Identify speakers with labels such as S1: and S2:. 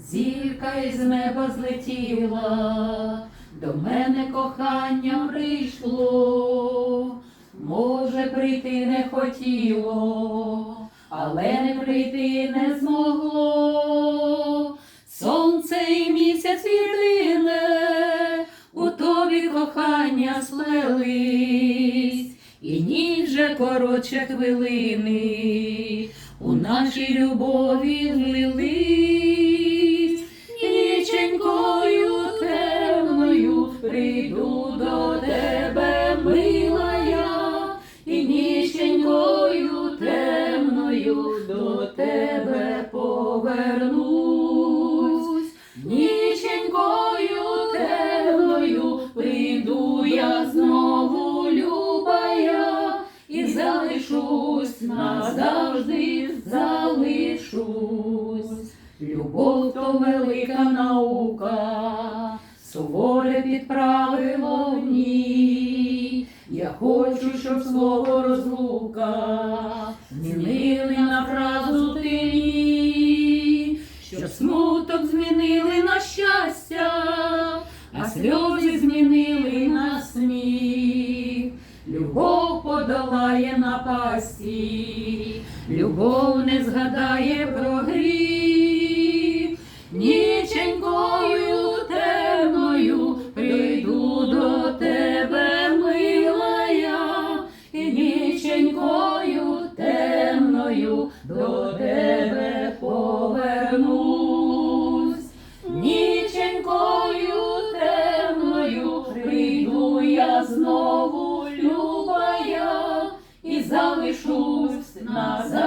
S1: Зірка із неба злетіла, до мене кохання прийшло, може, прийти не хотіло, але не прийти не змогло. Сонце і місяць єдине, у тобі кохання сплелись, і ніч же коротше хвилини, у нашій любові злились, назавжди залишусь. Любов то велика наука, суворе підправило в ній. Я хочу, щоб слово розлука змінили на фразу ти, щоб смуток змінили на щастя, а сльози змінили на сміх. Любов подолає напасті, любов не згадає про гріх. Ніченькою темною прийду до тебе, милая, і ніченькою темною до тебе повернусь. Ніченькою темною прийду я знову любая і